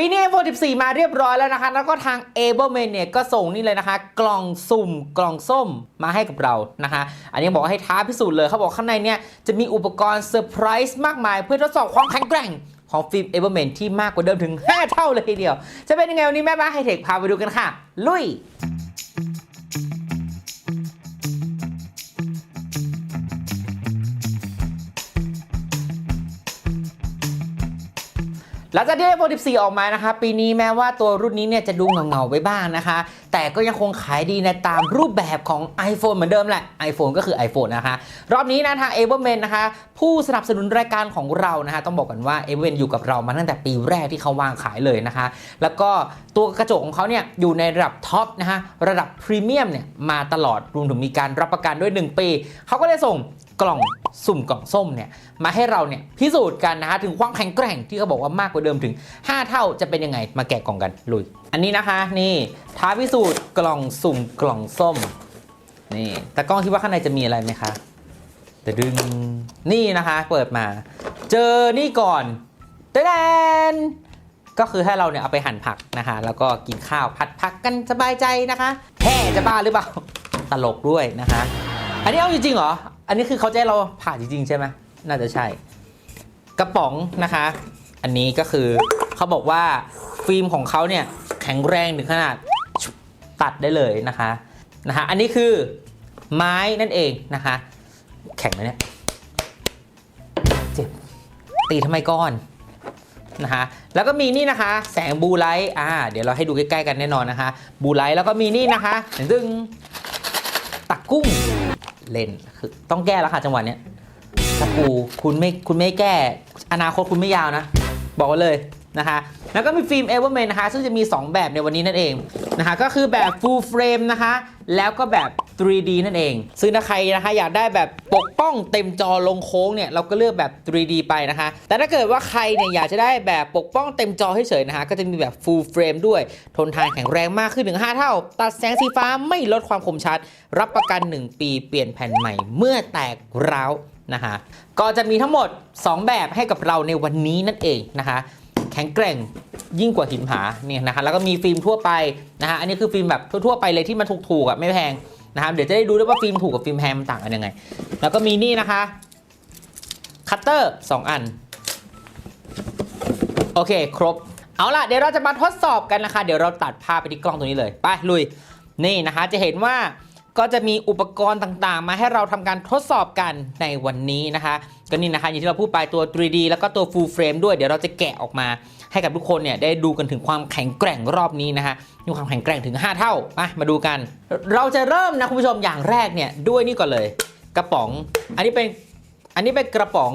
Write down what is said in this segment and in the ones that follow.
ปีนี้ iPhone 14 มาเรียบร้อยแล้วนะคะ แล้วก็ทาง a b l e m a n เนี่ยก็ส่งนี่เลยนะคะ กล่องสุ่มกล่องส้มมาให้กับเรานะคะ อันนี้บอกให้ท้าพิสูจน์เลยเขาบอกข้างในเนี่ยจะมีอุปกรณ์เซอร์ไพรส์มากมาย เพื่อทดสอบความแข็งแกร่งของฟิล์ม a b l e m a n ที่มากกว่าเดิมถึง 5 เท่าเลยทีเดียว จะเป็นยังไงวันนี้แม่บ้านไฮเทคพาไปดูกันค่ะ ลุย หลังจากที่ iPhone 14 ออกมานะคะปีนี้แม้ว่าตัวรุ่นนี้เนี่ยจะดูเงาๆไว้บ้างนะคะ แต่ก็ยังคงขายดีในตามรูปแบบของ iPhone เหมือนเดิมแหละ iPhone ก็คือ iPhone นะคะ รอบนี้นะทาง a b l e m a n นะคะ ผู้สนับสนุนรายการของเรานะคะต้องบอกกันว่า a b l e m a n อยู่กับเรามาตั้งแต่ปีแรกที่เขาวางขายเลยนะคะ แล้วก็ตัวกระจกของเขาเนี่ยอยู่ในระดับท็อปนะคะระดับพรีเมียมเนี่ยมาตลอดรวมถึงมีการรับประกันด้วย 1 ปีเขาก็ได้ส่ง กล่องสุ่มกล่องส้มเนี่ยมาให้เราเนี่ยพิสูจน์กันนะคะถึงความแข็งแกร่งที่เขาบอกว่ามากกว่าเดิมถึง 5 เท่าจะเป็นยังไงมาแกะกล่องกันลุย อันนี้นะคะนี่ท้าพิสูจน์กล่องสุ่มกล่องส้มนี่แต่กล้องคิดว่าข้างในจะมีอะไรไหมคะแต่ดึงนี่นะคะเปิดมา เจอนี่ก่อนแดนก็คือให้เราเนี่ยเอาไปหั่นผักนะคะ แล้วก็กินข้าวผัดผักกันสบายใจนะคะแห่จะบ้าหรือเปล่าตลกด้วยนะคะ อันนี้เอาจริงๆเหรอ อันนี้คือเขาจะให้เราผ่าจริงๆ ใช่ไหมน่าจะใช่ กระป๋องนะคะ อันนี้ก็คือเขาบอกว่าฟิล์มของเขาเนี่ยแข็งแรงถึงขนาดตัดได้เลยนะคะนะคะ อันนี้คือไม้นั่นเองนะคะ แข็งไหมเนี่ยเจ็บตีทำไมก้อนนะคะแล้วก็มีนี่นะคะ แสงบูไลท์อ่าเดี๋ยวเราให้ดูใกล้ๆกันแน่นอนนะคะ บูไลท์แล้วก็มีนี่นะคะดึง กุ้งเล่นคือต้องแก้แล้วค่ะจังหวะเนี้ยถ้ากูคุณไม่คุณไม่แก้ อนาคตคุณไม่ยาวนะ บอกไว้เลยนะคะแล้วก็มีฟิล์มเอเวอร์เมนนะคะซึ่งจะมี 2 แบบในวันนี้นั่นเองนะคะก็คือแบบ full frame นะคะแล้วก็แบบ 3D นั่นเอง ซึ่งถ้าใครนะคะอยากได้แบบปกป้องเต็มจอลงโค้งเนี่ยเราก็เลือกแบบ 3D ไปนะคะ แต่ถ้าเกิดว่าใครเนี่ยอยากจะได้แบบปกป้องเต็มจอเฉยๆนะคะก็จะมีแบบ full frame ด้วย ทนทานแข็งแรงมากขึ้นถึง 5 เท่า ตัดแสงสีฟ้าไม่ลดความคมชัด รับประกัน 1 ปีเปลี่ยนแผ่นใหม่เมื่อแตกร้าวนะคะก็จะมีทั้งหมด 2 แบบให้กับเราในวันนี้นั่นเองนะคะแข็งแกร่งยิ่งกว่าหินผาเนี่ยนะคะแล้วก็มีฟิล์มทั่วไปนะฮะอันนี้คือฟิล์มแบบทั่วๆไปเลยที่มันถูกๆอะไม่แพง นะครับ เดี๋ยวจะได้ดูด้วยว่าฟิล์มถูกกับฟิล์มแพงมันต่างกันยังไง แล้วก็มีนี่นะคะคัตเตอร์2อัน โอเค ครบ เอาล่ะ เดี๋ยวเราจะมาทดสอบกันนะคะ เดี๋ยวเราตัดภาพไปที่กล้องตัวนี้เลย ไป ลุย นี่นะคะ จะเห็นว่า ก็จะมีอุปกรณ์ต่างๆ มาให้เราทำการทดสอบกันในวันนี้นะคะก็นี่นะคะอย่างที่เราพูดไปตัว 3D แล้วก็ตัว full frame ด้วยเดี๋ยวเราจะแกะออกมา ให้กับทุกคนเนี่ยได้ดูกันถึงความแข็งแกร่งรอบนี้นะคะมีความแข็งแกร่งถึง 5 เท่ามามาดูกัน เราจะเริ่มนะคุณผู้ชมอย่างแรกเนี่ยด้วยนี่ก่อนเลย กระป๋อง อันนี้เป็นอันนี้เป็นกระป๋อง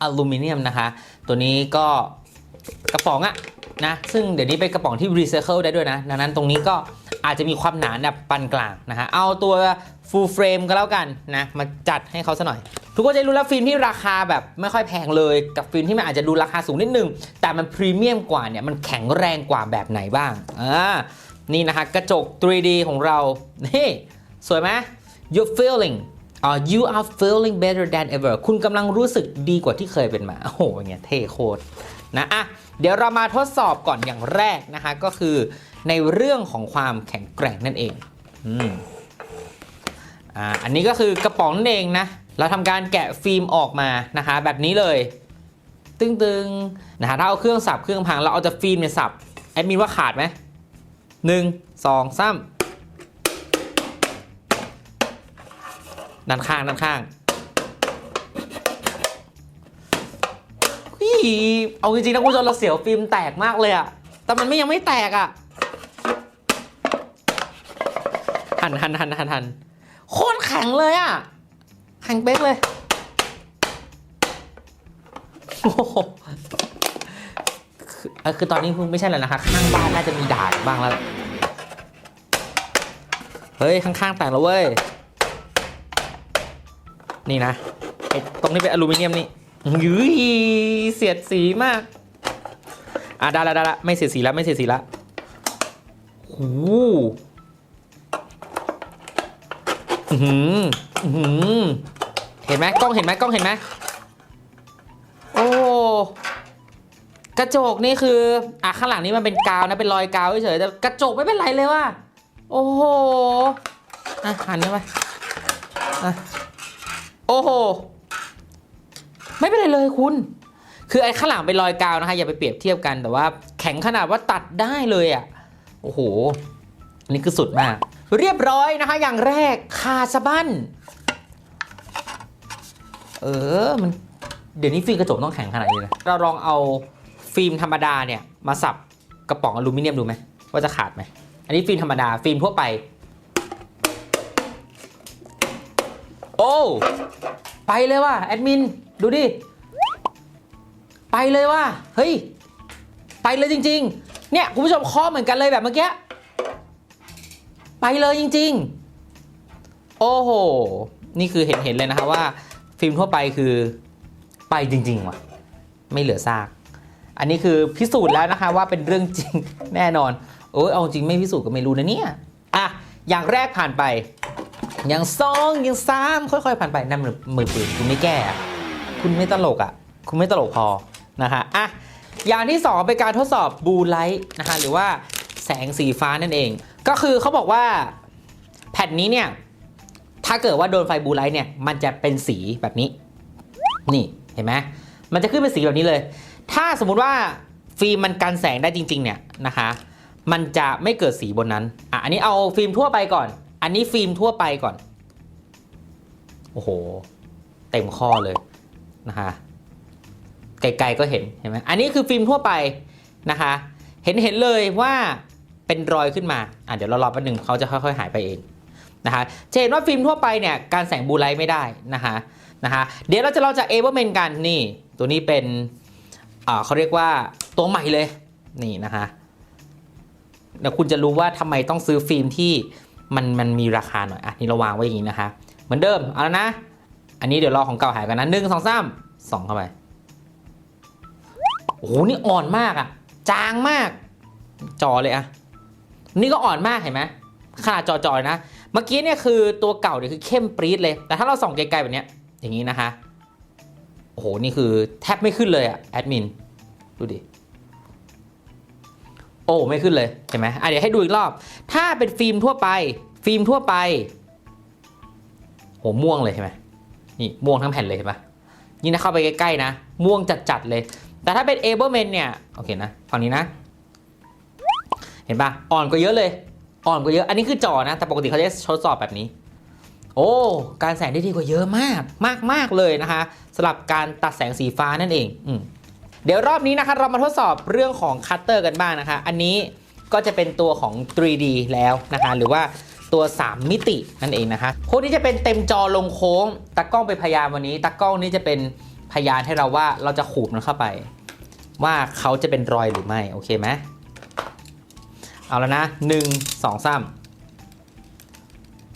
อลูมิเนียมนะคะ ตัวนี้ก็กระป๋องอะนะซึ่งเดี๋ยวนี้เป็นกระป๋องที่รีไซเคิลได้ด้วยนะดังนั้นตรงนี้ก็ อาจจะมีความหนาแบบปานกลางนะฮะเอาตัว full frame ก็แล้วกันนะมาจัดให้เขาซะหน่อย ทุกคนจะรู้แล้วฟิล์มที่ราคาแบบไม่ค่อยแพงเลยกับฟิล์มที่มันอาจจะดูราคาสูงนิดนึง แต่มันพรีเมียมกว่าเนี่ยมันแข็งแรงกว่าแบบไหนบ้างอ่านี่นะคะกระจก 3D ของเรานี่สวยไหม you feeling อ่า you are feeling better than ever คุณกำลังรู้สึกดีกว่าที่เคยเป็นมา โอ้โหเงี้ยเท่โคตรนะอะเดี๋ยวเรามาทดสอบก่อนอย่างแรกนะคะก็คือ ในเรื่องของความแข็งแกร่งนั่นเองอืมอ่าอันนี้ก็คือกระป๋องนั่นเองนะ เราทำการแกะฟิล์มออกมานะคะแบบนี้เลย ตึงๆนะฮะถ้าเอาเครื่องสับเครื่องพังเราเอาจะฟิล์มเนี่ยสับแอดมินว่าขาดไหมหนึ่งสองสามด้านข้างด้านข้างฮีเอาจริงๆนะคุณผู้ชมเราเสียวฟิล์มแตกมากเลยอะแต่มันไม่ยังไม่แตกอะ นหันหันหันหันโคตรแข็งเลยอะแข็งเป๊กเลยโอ้โหคือเอ่อคือตอนนี้เพิ่งไม่ใช่แล้วนะคะข้างบ้านน่าจะมีด่านบ้างแล้ว เฮ้ย ข้างๆแตกแล้วเว้ย นี่นะไอ้ตรงนี้เป็นอลูมิเนียมนี่ยืยเสียดสีมาก อะได้ละได้ละไม่เสียดสีแล้วไม่เสียดสีแล้วโอ้โห อื้อหือหือเห็นไหมกล้องเห็นไหมกล้องเห็นไหมโอ้กระจกนี่คืออะข้างหลังนี้มันเป็นกาวนะเป็นรอยกาวเฉยๆแต่กระจกไม่เป็นไรเลยว่ะโอ้โหอะหันเข้าไปอะโอ้โหไม่เป็นไรเลยคุณ คือไอ้ข้างหลังเป็นรอยกาวนะคะอย่าไปเปรียบเทียบกันแต่ว่า แข็งขนาดว่าตัดได้เลยอะโอ้โหนี่คือสุดมาก เรียบร้อยนะคะ อย่างแรกคาสะบั้น เออ มัน เดี๋ยวนี้ฟิล์มกระจกต้องแข็งขนาดนี้เลยเราลองเอาฟิล์มธรรมดาเนี่ย มาสับกระป๋องอลูมิเนียมดูไหมว่าจะขาดไหม อันนี้ฟิล์มธรรมดา ฟิล์มทั่วไป โอ้ ไปเลยว่ะแอดมิน ดูดิ ไปเลยว่ะ เฮ้ย ไปเลยจริง ๆ เนี่ยคุณผู้ชมเคอเหมือนกันเลยแบบเมื่อกี้ ไปเลยจริง ๆ โอ้โห นี่คือเห็นเห็นเลยนะคะว่า ฟิล์มทั่วไปคือไปจริง ๆ ว่ะ ไม่เหลือซาก อันนี้คือพิสูจน์แล้วนะคะว่าเป็นเรื่องจริงแน่นอนโอ้ยเอาจริงไม่พิสูจน์ก็ไม่รู้นะเนี่ยอะอย่างแรกผ่านไป อย่างสองอย่างสามค่อยๆผ่านไปนั่นมือมือปืนคุณไม่แก้คุณไม่ตลกอะ คุณไม่ตลกพอนะคะอะอย่างที่สองเป็นการทดสอบบูไลท์นะคะหรือว่าแสงสีฟ้านั่นเอง ก็คือเขาบอกว่าแผ่นนี้เนี่ย ถ้าเกิดว่าโดนไฟบูไลท์เนี่ย มันจะเป็นสีแบบนี้ นี่เห็นไหมมันจะขึ้นเป็นสีแบบนี้เลย ถ้าสมมุติว่าฟิล์มมันกันแสงได้จริง ๆ เนี่ยนะคะ มันจะไม่เกิดสีบนนั้น อะ อันนี้เอาฟิล์มทั่วไปก่อน อันนี้ฟิล์มทั่วไปก่อน โอ้โห เต็มข้อเลยนะคะไกลๆก็เห็นเห็นไหมอันนี้คือฟิล์มทั่วไปนะคะ เห็นเห็นเลยว่า เป็นรอยขึ้นมาอะเดี๋ยวเรารอแป๊บนึงเขาจะค่อยๆ หายไปเองนะคะจะเห็นว่าฟิล์มทั่วไปเนี่ยการแสงบูไลท์ไม่ได้นะคะนะคะเดี๋ยวเราจะเราจะเอเวอร์เมนกันนี่ตัวนี้เป็นอ่าเขาเรียกว่าตัวใหม่เลยนี่นะคะเดี๋ยวคุณจะรู้ว่าทำไมต้องซื้อฟิล์มที่มันมันมีราคาหน่อยอะนี่เราวางไว้อย่างนี้นะคะ เหมือนเดิมเอาแล้วนะ อันนี้เดี๋ยวรอของเก่าหายกันนะหนึ่งสองสามสองเข้าไปโอ้โหนี่อ่อนมากอะจางมาก จอเลยอะ นี่ก็อ่อนมากเห็นไหมขนาดจอจอยนะ เมื่อกี้เนี่ยคือตัวเก่าเนี่ยคือเข้มปรี๊ดเลย แต่ถ้าเราส่องไกลๆแบบเนี้ยอย่างนี้นะคะ โอ้โห นี่คือแทบไม่ขึ้นเลยอะแอดมิน ดูดิ โอ้ ไม่ขึ้นเลยเห็นไหมอะเดี๋ยวให้ดูอีกรอบ ถ้าเป็นฟิล์มทั่วไป ฟิล์มทั่วไป โห ม่วงเลยเห็นไหมนี่ม่วงทั้งแผ่นเลยเห็นปะนี่นะเข้าไปใกล้ๆนะ ม่วงจัดๆเลย แต่ถ้าเป็นเอเบอร์เมนเนี่ย โอเคนะ ฝั่งนี้นะ เห็นปะอ่อนกว่าเยอะเลย อ่อนกว่าเยอะ อันนี้คือจอนะ แต่ปกติเขาจะทดสอบแบบนี้ โอ้ การแสงได้ดีกว่าเยอะมาก มากมากเลยนะคะสำหรับการตัดแสงสีฟ้านั่นเองอเดี๋ยวรอบนี้นะคะ เรามาทดสอบเรื่องของคัตเตอร์กันบ้างนะคะ อันนี้ก็จะเป็นตัวของ 3D แล้วนะคะ หรือว่าตัว 3 มิตินั่นเองนะคะพวกนี้จะเป็นเต็มจอลงโค้งตากล้องเป็นพยานวันนี้ตากล้องนี่จะเป็นพยานให้เราว่าเราจะขูดมันเข้าไป ว่าเขาจะเป็นรอยหรือไม่ โอเคไหม เอาแล้วนะ1 2 3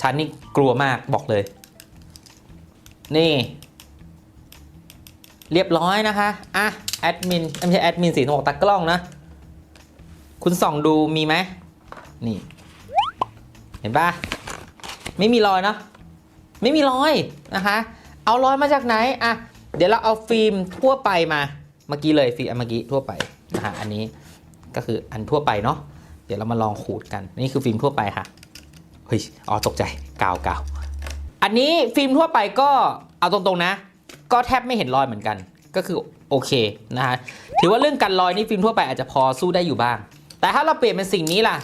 ฉันนี่กลัวมากบอกเลย นี่ เรียบร้อยนะคะ อะ แอดมิน ไม่ใช่แอดมินสีต้องบอกตากล้องนะ คุณส่องดูมีไหม นี่ เห็นปะไม่มีรอยเนอะไม่มีรอยนะคะ เอารอยมาจากไหน อะ เดี๋ยวเราเอาฟิล์มทั่วไปมา เมื่อกี้เลยฟิล์มเมื่อกี้ทั่วไปนะคะอันนี้ก็คืออันทั่วไปเนาะ เดี๋ยวเรามาลองขูดกัน นี่คือฟิล์มทั่วไปค่ะ เฮ้ย อ๋อ ตกใจ กาวกาวอันนี้ฟิล์มทั่วไปก็เอาตรงๆนะ ก็แทบไม่เห็นรอยเหมือนกัน ก็คือโอเคนะฮะ ถือว่าเรื่องกันรอยนี่ฟิล์มทั่วไปอาจจะพอสู้ได้อยู่บ้าง แต่ถ้าเราเปลี่ยนเป็นสิ่งนี้ล่ะ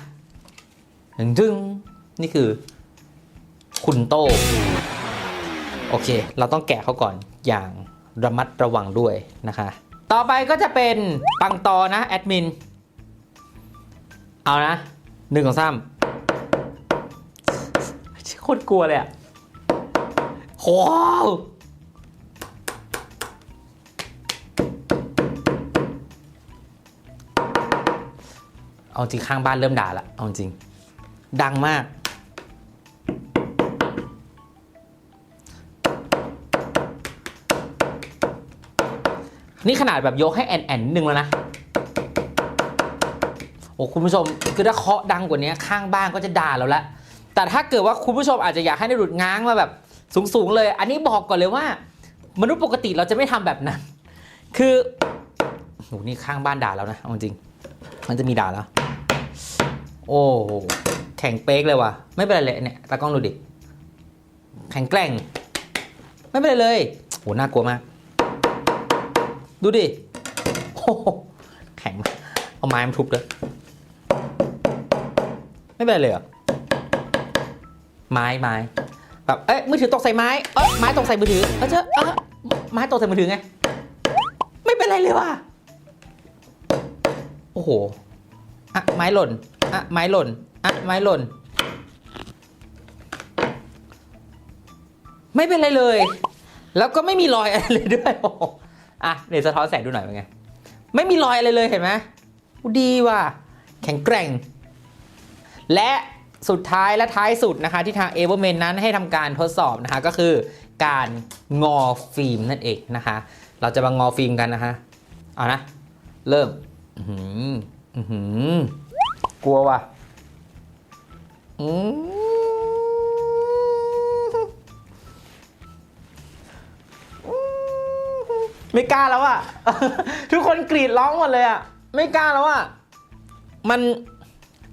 ดึงดึงนี่คือ คุณโต โอเค เราต้องแกะเขาก่อนอย่างระมัดระวังด้วยนะคะ ต่อไปก็จะเป็นปังตอนะแอดมิน เอานะหนึ่งสองสามโคตรกลัวเลยอะโหเอาจริงข้างบ้านเริ่มด่าละ เอาจริง ดังมาก นี่ขนาดแบบยกให้แอนแอนนิดนึงแล้วนะ อ้คุณผู้ชมคือถ้าเคาะดังกว่านี้ข้างบ้านก็จะด่าเราละแต่ถ้าเกิดว่าคุณผู้ชมอาจจะอยากให้ได้หลุดง้างมาแบบสูงๆเลย อันนี้บอกก่อนเลยว่า มนุษย์ปกติเราจะไม่ทำแบบนั้น คือโหนี่ข้างบ้านด่าแล้วนะเอาจริง มันจะมีด่าแล้ว โอ้แข็งเป๊กเลยว่ะ ไม่เป็นไรเลยเนี่ยตากล้องดูดิแข็งแกร่ง ไม่เป็นไรเลยโหน่ากลัวมาก ดูดิโอ้โหแข็งเอาไม้มาทุบเลย ไม่เป็นไรเลยเหรอไม้ไม้แบบเอ้ยมือถือตกใส่ไม้เอ้ยไม้ตกใส่มือถือเอ้ยเจ้าเอ้ยไม้ตกใส่มือถือไง ไม่เป็นไรเลยว่ะโอ้โหอะไม้หล่นอะไม้หล่นอะไม้หล่น ไม่เป็นไรเลย แล้วก็ไม่มีรอยอะไรเลยด้วยโอ้โหอะเดี๋ยวสะท้อนแสงดูหน่อยเป็นไงไม่มีรอยอะไรเลยเห็นไหมดีว่ะแข็งแกร่ง และสุดท้ายและท้ายสุดนะคะที่ทาง e v e r m a n นั้นให้ทำการทดสอบนะคะก็คือการงอฟิล์มนั่นเองนะคะ เราจะมางอฟิล์มกันนะคะเอานะ เริ่มหืออื้อหือกลัวว่ะอืมไม่กล้าแล้วอะทุกคนกรีดร้องหมดเลยอะไม่กล้าแล้วอะมัน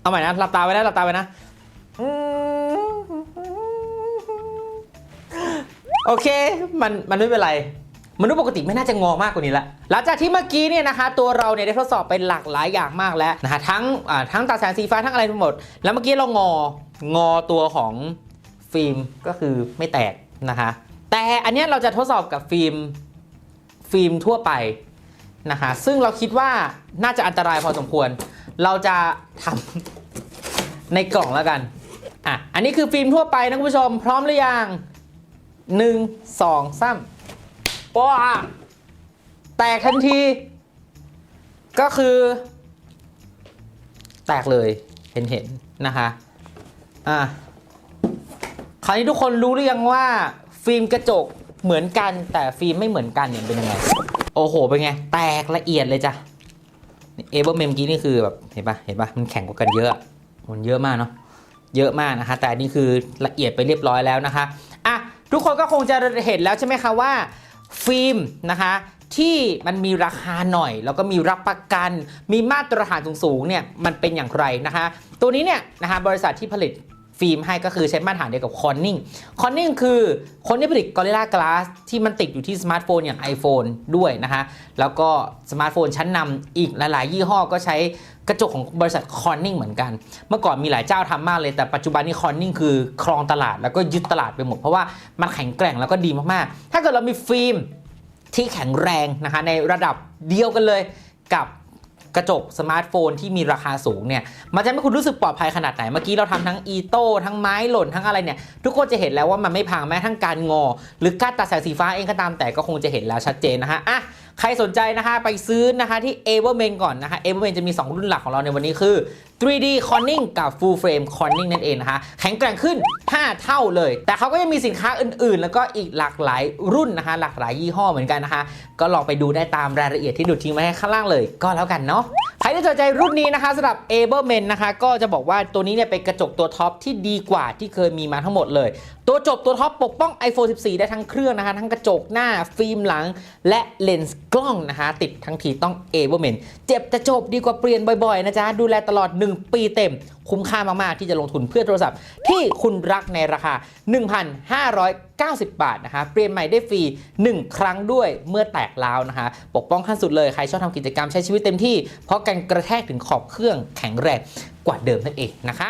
เอาใหม่นะหลับตาไว้นะหลับตาไว้นะ โอเค มันมันไม่เป็นไรมนุษย์ปกติไม่น่าจะงอมากกว่านี้ละ หลังจากที่เมื่อกี้เนี่ยนะคะ ตัวเราเนี่ยได้ทดสอบไปหลากหลายอย่างมากแล้วนะคะทั้งทั้งตาแสงสีฟ้าทั้งอะไรทั้งหมด แล้วเมื่อกี้เรางองอตัวของฟิล์มก็คือไม่แตกนะคะ แต่อันนี้เราจะทดสอบกับฟิล์มฟิล์มทั่วไปนะคะ ซึ่งเราคิดว่าน่าจะอันตรายพอสมควร เราจะทำในกล่องแล้วกันอะอันนี้คือฟิล์มทั่วไปนะคุณผู้ชม พร้อมหรือยังหนึ่งสองสามป้าแตกทันที ก็คือ แตกเลยเห็นเห็นนะคะอะคราวนี้ทุกคนรู้หรือยังว่า ฟิล์มกระจกเหมือนกันแต่ฟิล์มไม่เหมือนกันเนี่ยเป็นยังไง โอ้โหเป็นไง แตกละเอียดเลยจ้ะ เอเบอร์เมมกี้นี่คือแบบเห็นปะเห็นปะมันแข็งกว่ากันเยอะมันเยอะมากเนาะเยอะมากนะคะ แต่นนี่คือละเอียดไปเรียบร้อยแล้วนะคะอะทุกคนก็คงจะเห็นแล้วใช่ไหมคะว่า ฟิล์มนะคะที่มันมีราคาหน่อย แล้วก็มีรับประกัน มีมาตรฐานสูงๆเนี่ยมันเป็นอย่างไรนะคะ ตัวนี้เนี่ยนะคะบริษัทที่ผลิต ฟิล์มให้ก็คือใช้มาตรฐานเดียวกับคอนนิ่งคอนนิ่งคือคนที่ผลิต Gorilla Glass ที่มันติดอยู่ที่สมาร์ทโฟนอย่าง iPhone ด้วยนะคะแล้วก็สมาร์ทโฟนชั้นนำอีกหลาย ๆ ยี่ห้อก็ใช้กระจกของบริษัทคอนนิ่งเหมือนกัน เมื่อก่อนมีหลายเจ้าทำมากเลย แต่ปัจจุบันนี้คอนนิ่งคือครองตลาดแล้วก็ยึดตลาดไปหมด เพราะว่ามันแข็งแกร่งแล้วก็ดีมาก ๆ ถ้าเกิดเรามีฟิล์มที่แข็งแรงนะคะในระดับเดียวกันเลยกับ กระจกสมาร์ทโฟนที่มีราคาสูงเนี่ยมันจะให้คุณรู้สึกปลอดภัยขนาดไหน เมื่อกี้เราทำทั้งอีโต้ทั้งไม้หล่นทั้งอะไรเนี่ยทุกคนจะเห็นแล้วว่ามันไม่พังแม้ทั้งการงอ หรือการตัดสายสีฟ้าเองก็ตามแต่ก็คงจะเห็นแล้วชัดเจนนะฮะอะ ใครสนใจนะคะไปซื้อนะคะที่ a v e r m a n ก่อนนะคะ a v e r m a n จะมี 2 รุ่นหลักของเราในวันนี้คือ 3D Conning กับ Full Frame Conning นั่นเองนะคะแข็งแกร่งขึ้น 5 เท่าเลย แต่เขาก็ยังมีสินค้าอื่นๆ แล้วก็อีกหลากหลายรุ่นนะคะ หลากหลายยี่ห้อเหมือนกันนะคะ ก็ลองไปดูได้ตามรายละเอียดที่ดูทิ้งไว้ให้ข้างล่างเลยก็แล้วกันเนาะใครที่สนใจรุ่นนี้นะคะสำหรับ a b e r m a n นะคะ ก็จะบอกว่าตัวนี้เนี่ยเป็นกระจกตัวท็อปที่ดีกว่าที่เคยมีมาทั้งหมดเลย ตัวจบตัวท็อปปกป้อง iPhone 14 ได้ทั้งเครื่องนะคะ ทั้งกระจกหน้าฟิล์มหลัง และเลนส์กล้องนะคะติดทั้งทีต้อง a b e r m a n เมนเจ็บแต่จบดีกว่าเปลี่ยนบ่อยๆนะจ๊ะ ดูแลตลอด 1 ปีเต็ม คุ้มค่ามากๆ ที่จะลงทุนเพื่อโทรศัพท์ ที่คุณรักในราคา 1,590 บาทนะคะเปลี่ยนใหม่ได้ฟรี 1 ครั้งด้วยเมื่อแตกร้าวนะคะปกป้องขั้นสุดเลยใครชอบทำกิจกรรมใช้ชีวิตเต็มที่ เพราะการกระแทกถึงขอบเครื่องแข็งแรงกว่าเดิมนั่นเองนะคะ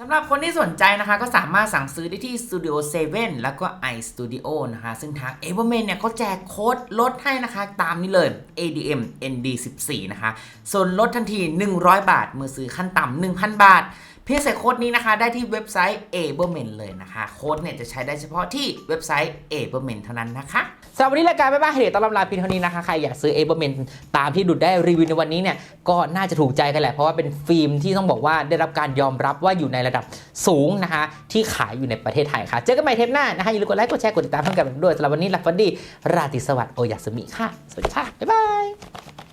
สำหรับคนที่สนใจนะคะก็สามารถสั่งซื้อได้ที่ Studio 7 แล้วก็ iStudio นะคะ ซึ่งทาง e v e r m a n เนี่ยเขาแจกโค้ดลดให้นะคะ ตามนี้เลย ADM ND14 นะคะส่วนลดทันที 100 บาทเมื่อซื้อขั้นต่ำ1,000 บาท เพียงใส่โค้ดนี้นะคะ ได้ที่เว็บไซต์ a b e r m a n เลยนะคะ โค้ดเนี่ยจะใช้ได้เฉพาะที่เว็บไซต์ a b e r m a n เท่านั้นนะคะสำหรับวันนี้รายการไม่บ้าเหตุต้อนรับลาเพียงเท่านี้นะคะ ใครอยากซื้อ a b e r m a n ตามที่ดูดได้รีวิวในวันนี้เนี่ยก็น่าจะถูกใจกันแหละเพราะว่าเป็นฟิล์มที่ต้องบอกว่าได้รับการยอมรับว่าอยู่ในระดับสูงนะคะ ที่ขายอยู่ในประเทศไทยค่ะ เจอกันใหม่เทปหน้านะคะอย่าลืมกดไลค์กดแชร์กดติดตามเพื่อนกันด้วยสำหรับวันนี้ลับฝันดีราตรีสวัสดิ์โอยาสมิค่ะสวัสดีค่ะบ๊ายบาย